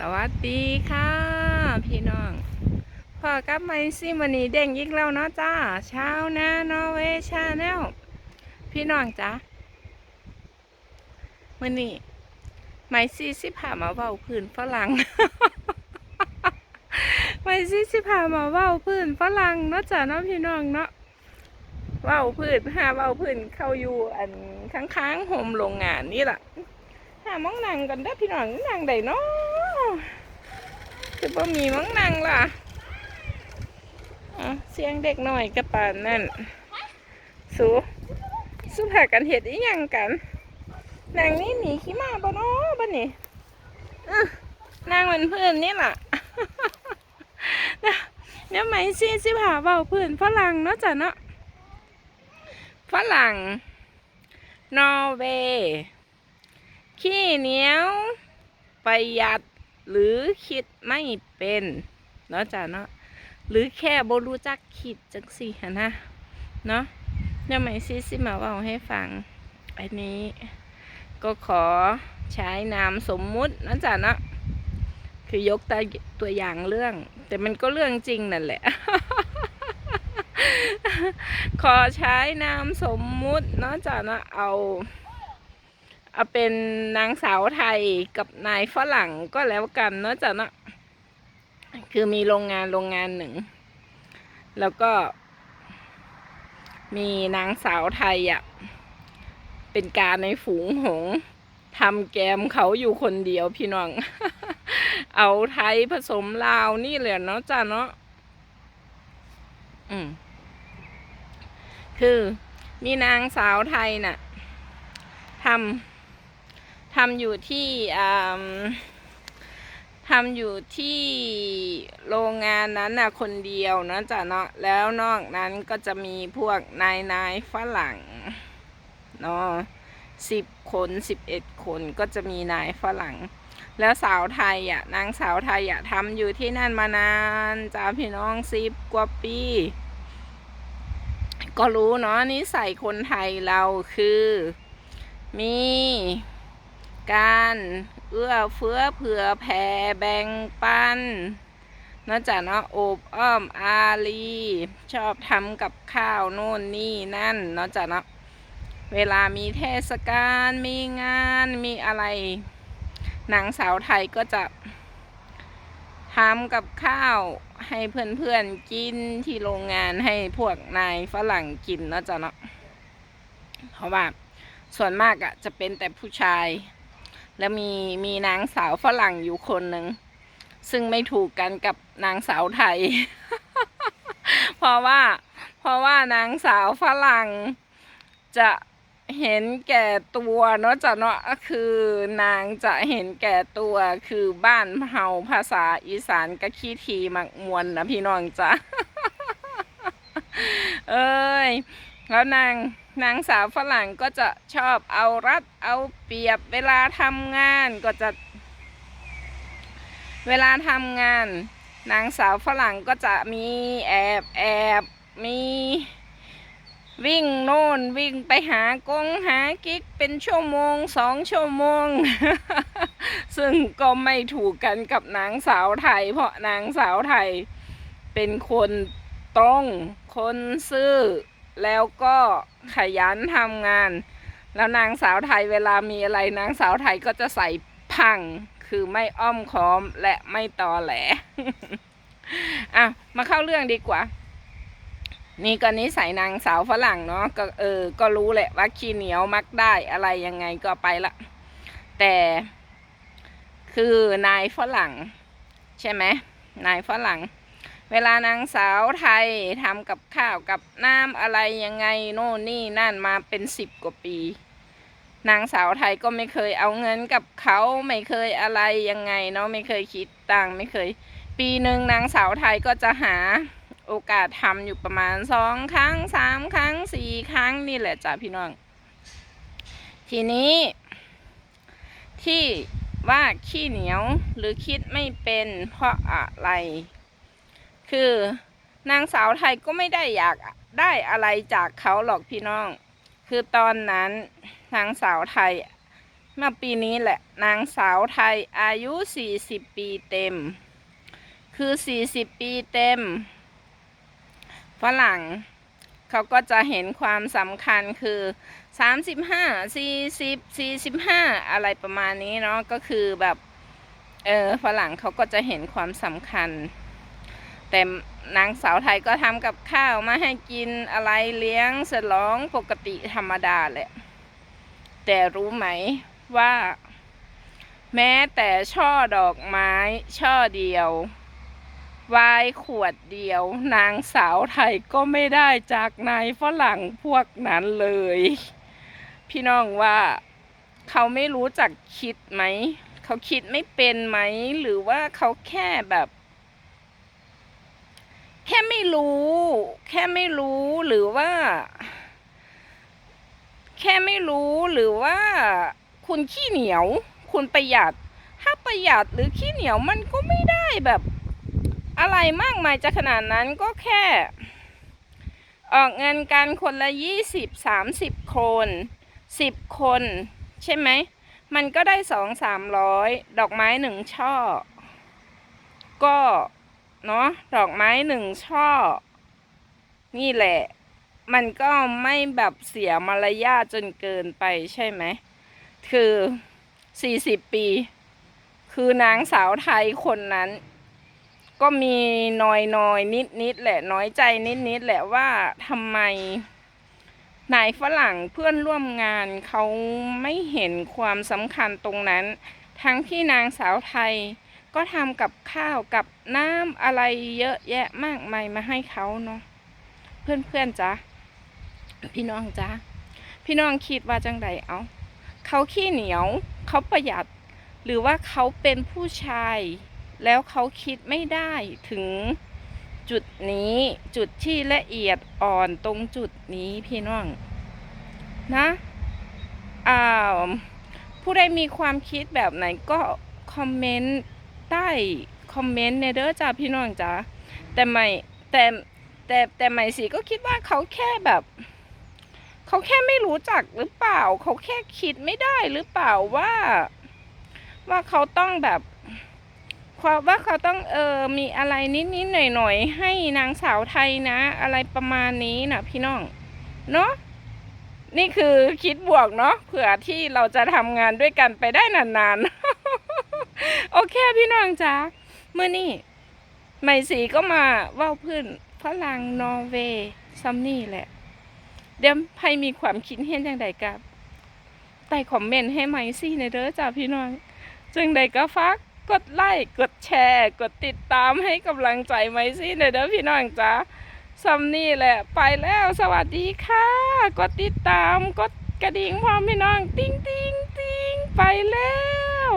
สวัสดีค่ะ พี่น้องพอกับไมซี่มันนี้เด้งอีกแล้วเนาะจ้าเช้าน้านอเวชาแนลพี่น้องจ้ามันนี้ไมซี่สิพามาเว้าพื้นฝรั่งไมซี่สิพามาเว้าพื้นฝรั่งเนาะจ้าเนาะพี่น้องเนาะเว้าพื้นหาเว้าพื้นเข้าอยู่อันค้างๆโฮมโรงงานนี่แหละหามองนังกันได้อพี่น้องนังใดเนาะ จะบ่มีมองนังล่ะอะเสียงเด็กหน่อยกระปานนั่น สูสูพากันเห็ดอีหยังกันนางนี่หนีขี้มาบ่เนาะบ่นี่อื้อนางเหมือนเพื่อนนี่ล่ะเนี่ยไหมซี่สิพาเบาเพื่อนฝรั่งเนาะจ้ะเนาะฝรั่ง นอร์เวย์ขี้เหนียวประหยัด หรือคิดไม่เป็นเนาะจ้ะเนาะหรือแค่บรู้จักคิดจังสี่หนะเนาะเดี๋ยวไหมซิซิมาเว่าให้ฟัง อันนี้ก็ขอใช้นามสมมุติเนาะจ้ะเนาะคือยกตัวตัวอย่างเรื่อง แต่มันก็เรื่องจริงนั่นแหละ ขอใช้นามสมมุติเนาะจ้ะเนาะเอา เอาเป็นนางสาวไทยกับนายฝรั่งก็แล้วกันเนาะจ้ะเนาะคือมีโรงงานโรงงานหนึ่ง แล้วก็ มีนางสาวไทยอะเป็นการในฝูงหงทำแกมเขาอยู่คนเดียวพี่น้อง เอาไทยผสมลาวนี่แหละเนาะจ้ะเนาะอืมคือมีนางสาวไทยน่ะทำ ทำอยู่ที่อ่าทำอยู่ที่โรงงานนั้นนะคนเดียวนะจ้ะเนาะแล้วนอกนั้นก็จะมีพวกนายนายฝรั่งเนาะสิบคนสิบเอ็ดคนก็จะมีนายฝรั่ง แล้วสาวไทยอะนางสาวไทยอะทำอยู่ที่นั่นมานานจ้าพี่น้องสิบกว่าปีก็รู้เนาะนิสัยคนไทยเราคือมี การเอื้อเฟื้อเผื่อแผ่แบ่งปันนอกจากเนาะโอบอ้อมอารีชอบทำกับข้าวโน่นนี่นั่นนอกจากเนาะเวลามีเทศกาลมีงานมีอะไรนางสาวไทยก็จะทำกับข้าวให้เพื่อนๆกินที่โรงงานให้พวกนายฝรั่งกินนะจ๊ะเนาะเพราะว่าส่วนมากอะจะเป็นแต่ผู้ชาย แล้วมีมีนางสาวฝรั่งอยู่คนหนึ่งซึ่งไม่ถูกกันกับนางสาวไทย เพราะว่า เพราะว่านางสาวฝรั่งจะเห็นแก่ตัวเนาะจะเนาะคือนางจะเห็นแก่ตัวคือบ้านเฮาภาษาอีสานก็ขี้ทีมักมวนนะพี่น้องจ้ะเอ้ยแล้วนาง นางสาวฝรั่งก็จะชอบเอารัดเอาเปรียบเวลาทำงานก็จะ เวลาทำงาน นางสาวฝรั่งก็จะมีแอบแอบมีวิ่งโน่นวิ่งไปหากงหากิ๊กเป็นชั่วโมงสองชั่วโมง ซึ่งก็ไม่ถูกกันกับนางสาวไทย เพราะนางสาวไทยเป็นคนตรง คนซื่อ แล้วก็ขยันทำงาน แล้วนางสาวไทยเวลามีอะไรนางสาวไทยก็จะใส่พังคือไม่อ้อมค้อมและไม่ตอแหลอะมาเข้าเรื่องดีกว่า นี่ก็นิสัยนางสาวฝรั่งเนาะก็เออ ก็รู้แหละว่าขี้เหนียวมักได้อะไรยังไงก็ไปละ แต่คือนายฝรั่ง ใช่ไหมนายฝรั่ง เวลานางสาวไทยทำกับข้าวกับน้ำอะไรยังไงโน่นนี่นั่นมาเป็นสิบกว่าปี นางสาวไทยก็ไม่เคยเอาเงินกับเขาไม่เคยอะไรยังไงเนาะไม่เคยคิดตังค์ไม่เคย ปีหนึ่งนางสาวไทยก็จะหาโอกาสทำอยู่ประมาณสองครั้งสามครั้งสี่ครั้งนี่แหละจ้ะพี่น้อง ทีนี้ ที่ว่าขี้เหนียวหรือคิดไม่เป็นเพราะอะไร คือนางสาวไทยก็ไม่ได้อยากได้อะไรจากเขาหรอกพี่น้อง คือตอนนั้นนางสาวไทยเมื่อปีนี้แหละ นางสาวไทยอายุ 40 ปีเต็ม คือ 40 ปีเต็ม ฝรั่งเขาก็จะเห็นความสำคัญคือ 35 40 45 อะไรประมาณนี้เนาะก็คือแบบ เออฝรั่งเขาก็จะเห็นความสำคัญ แต่นางสาวไทยก็ทำกับข้าวมาให้กินอะไรเลี้ยงฉลองปกติธรรมดาแหละ แต่รู้ไหมว่า แม้แต่ช่อดอกไม้ ช่อเดียววายขวดเดียว นางสาวไทยก็ไม่ได้จากนายฝรั่งพวกนั้นเลย พี่น้องว่าเขาไม่รู้จักคิดไหม เขาคิดไม่เป็นไหม หรือว่าเขาแค่แบบ แค่ไม่รู้ แค่ไม่รู้หรือว่า แค่ไม่รู้หรือว่า คุณขี้เหนียว คุณประหยัด ถ้าประหยัดหรือขี้เหนียวมันก็ไม่ได้แบบ อะไรมากมายจะขนาดนั้นก็แค่ ออกเงินกันคนละยี่สิบสามสิบคนสิบคน ใช่ไหมมันก็ได้สองสามร้อยดอกไม้หนึ่งช่อ ก็ เนาะดอกไม้หนึ่งช่อ นี่แหละ มันก็ไม่แบบเสียมารยาจนเกินไปใช่ไหม คือสี่สิบปี คือนางสาวไทยคนนั้น ก็มีน้อยน้อยนิดนิดแหละน้อยใจนิดนิดแหละว่าทำไมนายฝรั่งเพื่อนร่วมงานเขาไม่เห็นความสำคัญตรงนั้น ทั้งที่นางสาวไทย ก็ทำกับข้าวกับน้ำอะไรเยอะแยะมากมายมาให้เขาเนาะเพื่อนเพื่อนๆจ๊ะพี่น้องจ๊ะพี่น้องคิดว่าจังใดเอาเขาขี้เหนียวเขาประหยัด หรือว่าเขาเป็นผู้ชาย แล้วเขาคิดไม่ได้ถึงจุดนี้จุดที่ละเอียดอ่อนตรงจุดนี้พี่น้องนะอ่าผู้ใดมีความคิดแบบไหนก็คอมเมนต์ ใต้คอมเมนต์ในเด้อจ้าพี่น้องจ้าแต่ไม่แต่แต่แต่ไม่สิก็คิดว่าเขาแค่แบบเขาแค่ไม่รู้จักหรือเปล่า เขาแค่คิดไม่ได้หรือเปล่าว่า ว่าเขาต้องแบบความว่าเขาต้องเออมีอะไรนิดๆหน่อยๆให้นางสาวไทยนะ อะไรประมาณนี้นะพี่น้องเนาะนี่คือคิดบวกเนาะเผื่อที่เราจะทำงานด้วยกันไปได้นานๆ โอเคพี่น้องจ้าเมื่อนี่ไม่สีก็มาว่าพื้นฝรั่งนอร์เวย์ซัมนี่แหละ เดี๋ยวใครมีความคิดเห็นอย่างใดกับใต้คอมเมนต์ให้ไหมซี่ในเด้อจ้าพี่น้อง จึงใดก็ฝากกดไลค์กดแชร์ กดติดตามให้กำลังใจไหมซี่ในเด้อพี่น้องจ้าซัมนี่แหละ ไปแล้วสวัสดีค่ะ กดติดตามกดกระดิ่งพร้อมพี่น้อง ติ้งติ้งติ้งไปแล้ว